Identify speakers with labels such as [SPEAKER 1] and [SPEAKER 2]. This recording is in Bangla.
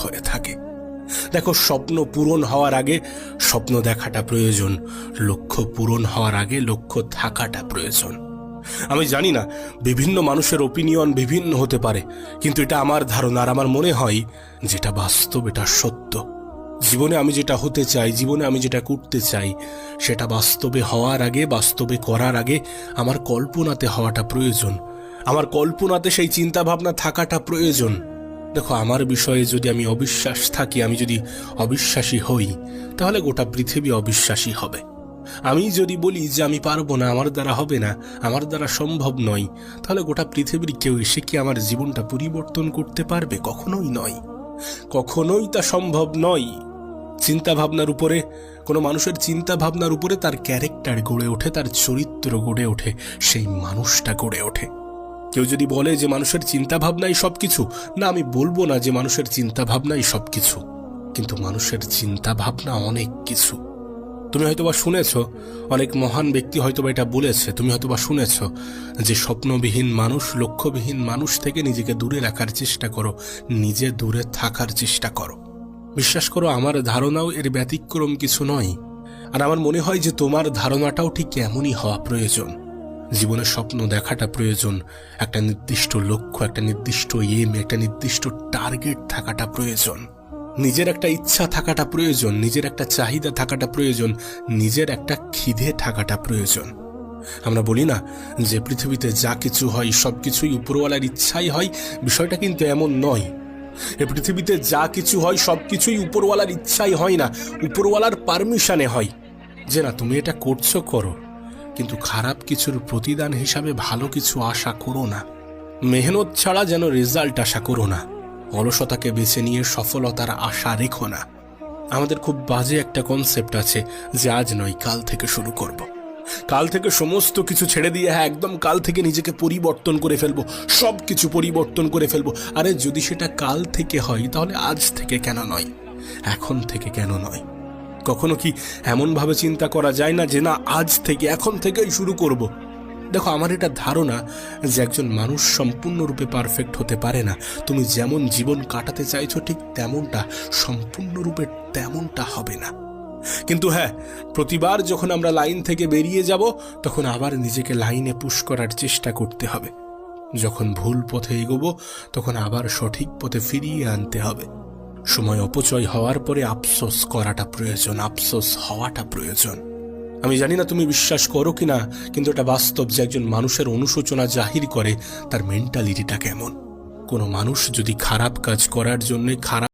[SPEAKER 1] হয়ে থাকে। দেখো, স্বপ্ন পূরণ হওয়ার আগে স্বপ্ন দেখাটা প্রয়োজন, লক্ষ্য পূরণ হওয়ার আগে লক্ষ্য থাকাটা প্রয়োজন। আমি জানি না, বিভিন্ন মানুষের ওপিনিয়ন বিভিন্ন হতে পারে, কিন্তু এটা আমার ধারণা আর আমার মনে হয় যেটা বাস্তব, এটা সত্য। জীবনে আমি যেটা হতে চাই, জীবনে আমি যেটা করতে চাই, সেটা বাস্তবে হওয়ার আগে, বাস্তবে করার আগে আমার কল্পনাতে হওয়াটা প্রয়োজন। আমার কল্পনাতে সেই চিন্তাভাবনা থাকাটা প্রয়োজন। দেখো, আমার বিষয়ে যদি আমি অবিশ্বাস থাকি, আমি যদি অবিশ্বাসী হই, তাহলে গোটা পৃথিবী অবিশ্বাসী হবে। আমি যদি বলি যে আমি পারব না, আমার দ্বারা হবে না, আমার দ্বারা সম্ভব নয়, তাহলে গোটা পৃথিবীর কেউ এসে কি আমার জীবনটা পরিবর্তন করতে পারবে? কখনোই নয়। কখনোই তা সম্ভব নয়। চিন্তা ভাবনার উপরে, কোনো মানুষের চিন্তা ভাবনার উপরে তার ক্যারেক্টার গড়ে ওঠে, তার চরিত্র গড়ে ওঠে, সেই মানুষটা গড়ে ওঠে। কেউ যদি বলে যে মানুষের চিন্তা ভাবনাই সবকিছু, না, আমি বলব না যে মানুষের চিন্তা ভাবনাই সবকিছু। কিন্তু মানুষের চিন্তা ভাবনা অনেক কিছু। তুমি হয়তোবা শুনেছ, অনেক মহান ব্যক্তি হয়তোবা এটা বলেছে, তুমি হয়তোবা শুনেছ যে স্বপ্নবিহীন মানুষ, লক্ষ্যবিহীন মানুষ থেকে নিজেকে দূরে রাখার চেষ্টা করো, নিজে দূরে থাকার চেষ্টা করো। বিশ্বাস করো, আমার ধারণাও এর ব্যতিক্রম কিছু নয়। আর আমার মনে হয় যে তোমার ধারণাটাও ঠিক এমনই হওয়া প্রয়োজন। জীবনে স্বপ্ন দেখাটা প্রয়োজন, একটা নির্দিষ্ট লক্ষ্য, একটা নির্দিষ্ট এম একটা নির্দিষ্ট টার্গেট থাকাটা প্রয়োজন। নিজের একটা ইচ্ছা থাকাটা প্রয়োজন, নিজের একটা চাহিদা থাকাটা প্রয়োজন, নিজের একটা খিদে থাকাটা প্রয়োজন। আমরা বলি না যে পৃথিবীতে যা কিছু হয় সব কিছুই উপরওয়ালার ইচ্ছাই হয়, বিষয়টা কিন্তু এমন নয়। এ পৃথিবীতে যা কিছু হয় সব কিছুই উপরওয়ালার ইচ্ছাই হয় না, উপরওয়ালার পারমিশনে হয়। যে না, তুমি এটা করছ, করো। কিন্তু খারাপ কিছুর প্রতিদান হিসাবে ভালো কিছু আশা করো না। মেহনত ছাড়া যেন রেজাল্ট আশা করো না। অলসতাকে বেছে নিয়ে সফলতার আশা রেখো না। আমাদের খুব বাজে একটা কনসেপ্ট আছে যে আজ নয়, কাল থেকে শুরু করব। কাল থেকে সমস্ত কিছু ছেড়ে দিয়ে হ্যাঁ একদম কাল থেকে নিজেকে পরিবর্তন করে ফেলব সব কিছু পরিবর্তন করে ফেলব। আরে, যদি সেটা কাল থেকে হয়, তাহলে আজ থেকে কেন নয়? এখন থেকে কেন নয়? কখনো কি এমনভাবে চিন্তা করা যায় না যে না, আজ থেকে, এখন থেকেই শুরু করব। দেখো, আমার এটা ধারণা যে একজন মানুষ সম্পূর্ণরূপে পারফেক্ট হতে পারে না। তুমি যেমন জীবন কাটাতে চাইছো, ঠিক তেমনটা, সম্পূর্ণরূপে তেমনটা হবে না। কিন্তু হ্যাঁ প্রতিবার যখন আমরা লাইন থেকে বেরিয়ে যাব, তখন আবার নিজেকে লাইনে পুশ করার চেষ্টা করতে হবে। যখন ভুল পথে এগোবো, তখন আবার সঠিক পথে ফিরিয়ে আনতে হবে। সময় অপচয় হওয়ার পরে আফসোস করাটা প্রয়োজন, আফসোস হওয়াটা প্রয়োজন। আমি জানি না তুমি বিশ্বাস করো কি না কিন্তু এটা বাস্তব যে একজন মানুষের অনুশোচনা জাহির করে তার মেন্টালিটিটা কেমন। কোনো মানুষ যদি খারাপ কাজ করার জন্য খারাপ